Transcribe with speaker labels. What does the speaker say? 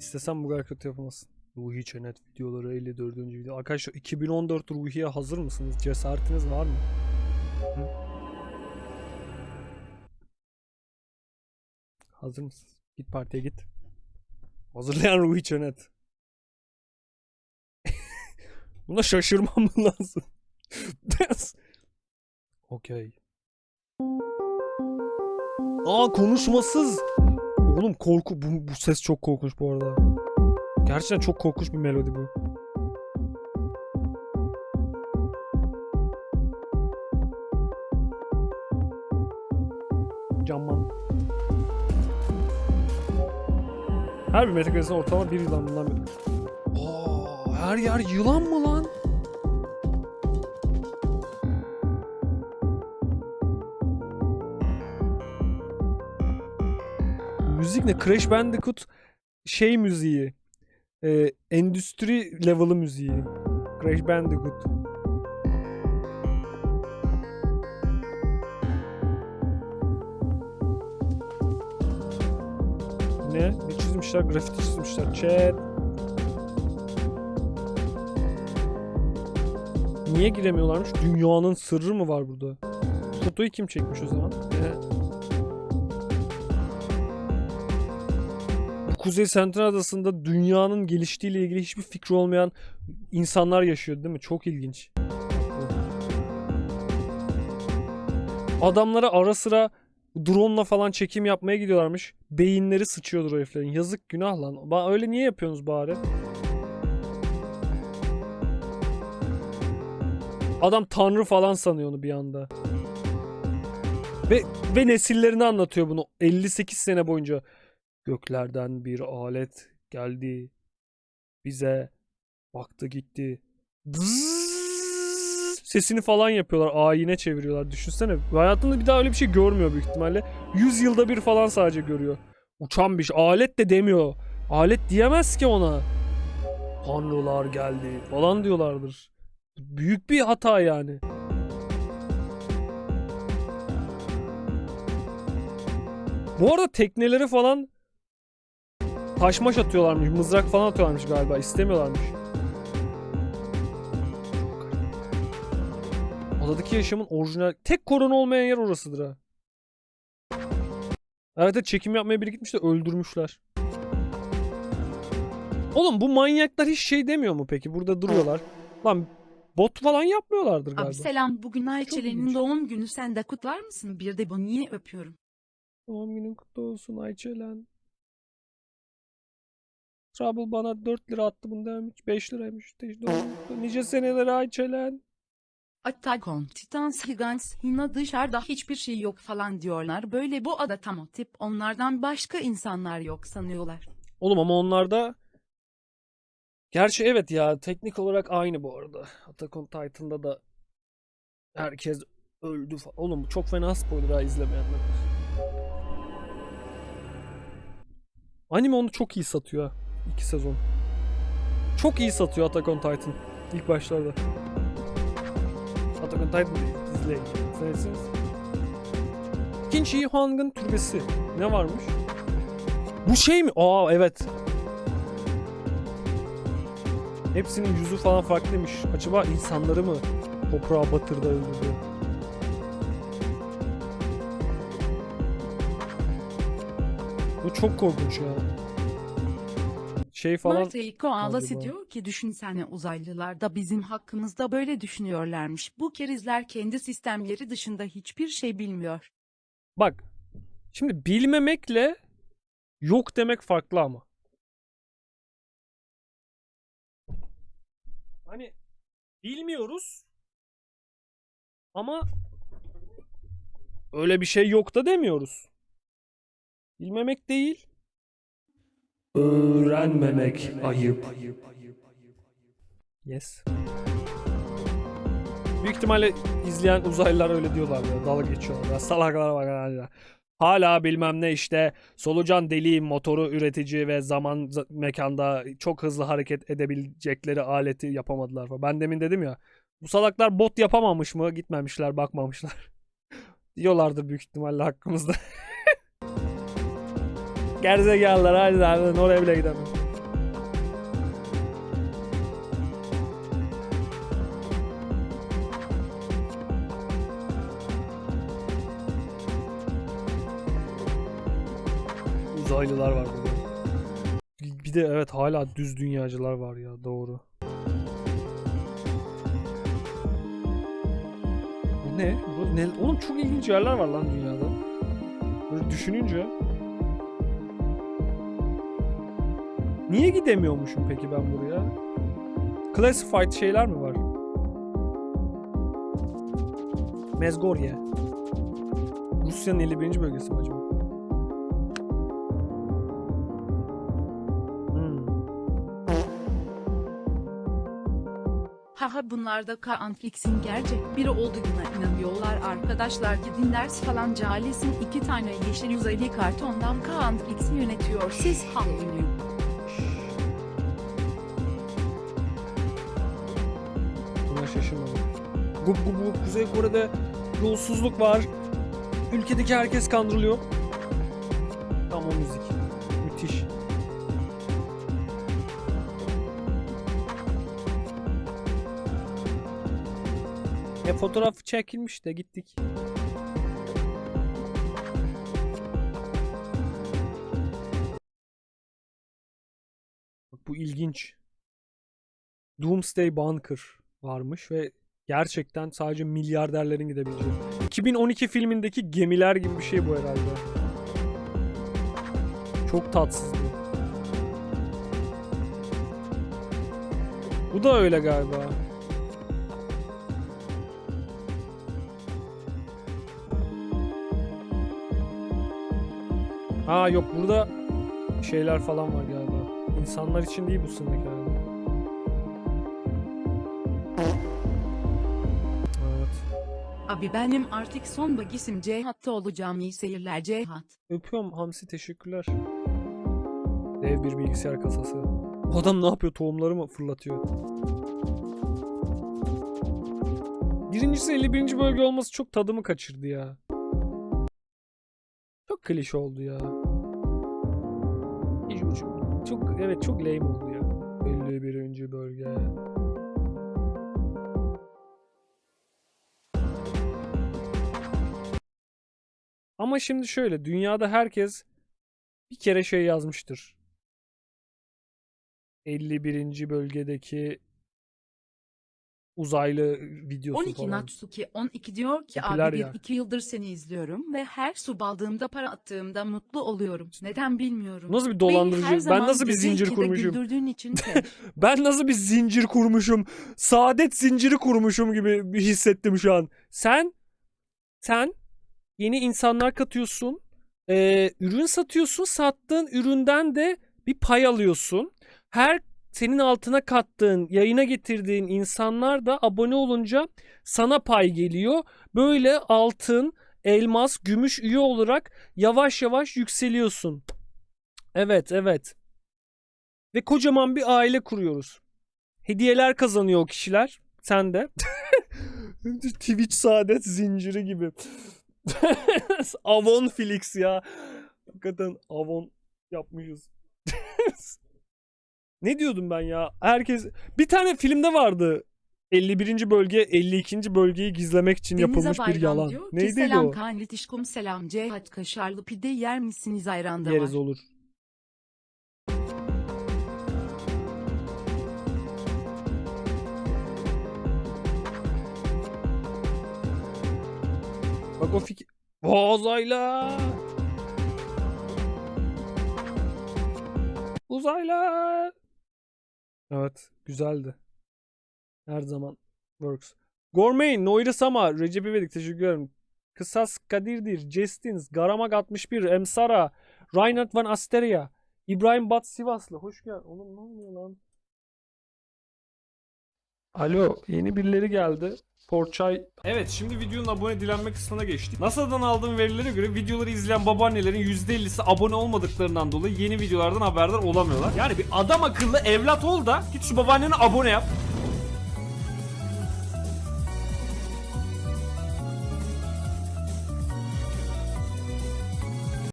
Speaker 1: İstesem bu kötü yapamazsın. Ruhi Çenet videoları 54. video. Arkadaşlar 2014 Ruhi'ye hazır mısınız? Cesaretiniz var mı? Hı? Hazır mısınız? Git partiye git. Hazırlayan Ruhi Çenet. Buna şaşırmam lazım? Okey. Aa konuşmasız. Oğlum korku bu, bu ses çok korkunç bu arada. Gerçekten çok korkunç bir melodi bu. Camman. Her bir metrekresine ortalama bir yılan bundan bir... Oo, her yer yılan mı Müzik ne? Crash Bandicoot şey müziği. Ee, endüstri level'ı müziği. Crash Bandicoot. Ne? Ne çizmişler? Grafiti çizmişler. Chat. Niye giremiyorlarmış? Dünyanın sırrı mı var burada? Fotoyu kim çekmiş o zaman? Ee, Kuzey Sentral Adası'nda dünyanın geliştiğiyle ilgili hiçbir fikri olmayan insanlar yaşıyor değil mi? Çok ilginç. Adamlara ara sıra drone'la falan çekim yapmaya gidiyorlarmış. Beyinleri sıçıyordur o heriflerin. Yazık günah lan. Öyle niye yapıyorsunuz bari? Adam tanrı falan sanıyor onu bir anda. Ve, ve nesillerini anlatıyor bunu 58 sene boyunca. Göklerden bir alet geldi. Bize baktı gitti. Sesini falan yapıyorlar. Ayine çeviriyorlar. Düşünsene. Hayatında bir daha öyle bir şey görmüyor büyük ihtimalle. 100 yılda bir falan sadece görüyor. Uçan bir şey. Alet de demiyor. Alet diyemez ki ona. Tanrılar geldi falan diyorlardır. Büyük bir hata yani. Bu arada tekneleri falan taşmaş atıyorlarmış. Mızrak falan atıyorlarmış galiba. İstemiyorlarmış. Adadaki yaşamın orijinal... Tek korona olmayan yer orasıdır ha. Evet evet, çekim yapmaya biri gitmiş de öldürmüşler. Oğlum bu manyaklar hiç şey demiyor mu peki? Burada duruyorlar. Lan bot falan yapmıyorlardır galiba.
Speaker 2: Abi selam bugün. Ayçelen'in doğum günü sen de kutlar mısın? Bir de bunu niye öpüyorum?
Speaker 1: Doğum günün kutlu olsun Ayçelen. Trouble bana 4 lira attı bundan 5 liraymış. Nice senelere Ayçelen.
Speaker 2: Attack on Titans Gigants Hina dışarıda hiçbir şey yok falan diyorlar. Böyle bu ada tam o tip onlardan başka insanlar yok sanıyorlar.
Speaker 1: Oğlum ama onlarda Gerçi evet ya teknik olarak aynı bu arada. Attack on Titan'da da herkes öldü falan. Oğlum çok fena spoiler ha izlemeyenler. Anime onu çok iyi satıyor ha. İki sezon. Çok iyi satıyor Attack on Titan. ilk başlarda. Attack on Titan izleyin. İzlersiniz. Kinchi Huang'ın türbesi. Ne varmış? Bu şey mi? Aa evet. Hepsinin yüzü falan farklıymış. Acaba insanları mı toprağa batırdı öldürdü? Bu çok korkunç ya. Şey falan...
Speaker 2: Marteyko Ağlası
Speaker 1: acaba?
Speaker 2: diyor ki düşünsene uzaylılar da bizim hakkımızda böyle düşünüyorlarmış. Bu kerizler kendi sistemleri dışında hiçbir şey bilmiyor.
Speaker 1: Bak. Şimdi bilmemekle yok demek farklı ama. Hani bilmiyoruz ama öyle bir şey yok da demiyoruz. Bilmemek değil. Öğrenmemek ayıp. Yes. Büyük ihtimalle izleyen uzaylılar öyle diyorlar ya. Dalga geçiyorlar. Ya salaklara bak hala. Hala bilmem ne işte solucan deliği motoru üretici ve zaman mekanda çok hızlı hareket edebilecekleri aleti yapamadılar falan. Ben demin dedim ya. Bu salaklar bot yapamamış mı? Gitmemişler, bakmamışlar. Diyorlardır büyük ihtimalle hakkımızda. Gerizekalılar hadi abi oraya bile gidemem. Uzaylılar var burada. Bir de evet hala düz dünyacılar var ya doğru. Ne? Bu ne? Oğlum çok ilginç yerler var lan dünyada. Böyle düşününce Niye gidemiyormuşum peki ben buraya? Classified şeyler mi var? Mezgorye. Rusya'nın 51. bölgesi mi acaba? Hmm.
Speaker 2: Haha bunlar da Kaan Flix'in gerçek biri olduğuna inanıyorlar arkadaşlar gidin ders falan cahilsin iki tane yeşil uzaylı kartondan Kaan Flix'i yönetiyor siz Halloween'ü.
Speaker 1: Gup gup Kuzey Kore'de yolsuzluk var. Ülkedeki herkes kandırılıyor. Tam o müzik. Müthiş. E fotoğraf çekilmiş de gittik. Bu ilginç. Doomsday Bunker varmış ve gerçekten sadece milyarderlerin gidebileceği. 2012 filmindeki gemiler gibi bir şey bu herhalde. Çok tatsız bu. Da öyle galiba. Ha yok burada şeyler falan var galiba. İnsanlar için değil bu sınıf galiba.
Speaker 2: Abi benim artık son bagisim Cihat'ta olacağım iyi seyirler Cihat.
Speaker 1: Öpüyorum Hamsi teşekkürler. Dev bir bilgisayar kasası. Bu adam ne yapıyor? Tohumları mı fırlatıyor? Birincisi 51. bölge olması çok tadımı kaçırdı ya. Çok klişe oldu ya. Çok evet çok lame oldu ya. 51. bölge. Ama şimdi şöyle dünyada herkes bir kere şey yazmıştır. 51. bölgedeki uzaylı videosu
Speaker 2: 12
Speaker 1: falan.
Speaker 2: Natsuki 12 diyor ki
Speaker 1: Popüler
Speaker 2: abi bir iki yıldır seni izliyorum ve her su baldığımda para attığımda mutlu oluyorum. Neden bilmiyorum.
Speaker 1: Nasıl bir dolandırıcı? Ben nasıl bir zincir kurmuşum?
Speaker 2: için
Speaker 1: Ben nasıl bir zincir kurmuşum? Saadet zinciri kurmuşum gibi hissettim şu an. Sen sen yeni insanlar katıyorsun. Ee, ürün satıyorsun. Sattığın üründen de bir pay alıyorsun. Her senin altına kattığın, yayına getirdiğin insanlar da abone olunca sana pay geliyor. Böyle altın, elmas, gümüş üye olarak yavaş yavaş yükseliyorsun. Evet, evet. Ve kocaman bir aile kuruyoruz. Hediyeler kazanıyor o kişiler. Sen de. Twitch saadet zinciri gibi. Avon Felix ya. Hakikaten Avon yapmışız. ne diyordum ben ya? Herkes bir tane filmde vardı. 51. bölge 52. bölgeyi gizlemek için
Speaker 2: Denize
Speaker 1: yapılmış bir yalan.
Speaker 2: diyor ki
Speaker 1: Neydi
Speaker 2: selam
Speaker 1: o?
Speaker 2: Kaan Litişkum selam Cihat kaşarlı pide yer misiniz ayranda
Speaker 1: Yeriz
Speaker 2: var.
Speaker 1: olur. Bak o fikir... Uzayla! Uzayla! Evet, güzeldi. Her zaman works. Gormain, Noiri Sama, Recep İvedik teşekkür ederim. Kısas Kadir'dir, Jestins, Garamak 61, Emsara, Reinhard Van Asteria, İbrahim Bat Sivaslı. Hoş geldin. Oğlum ne oluyor lan? Alo, yeni birileri geldi. Porçay. Evet, şimdi videonun abone dilenme kısmına geçtik. NASA'dan aldığım verilere göre videoları izleyen babaannelerin %50'si abone olmadıklarından dolayı yeni videolardan haberdar olamıyorlar. Yani bir adam akıllı evlat ol da git şu babaannene abone yap.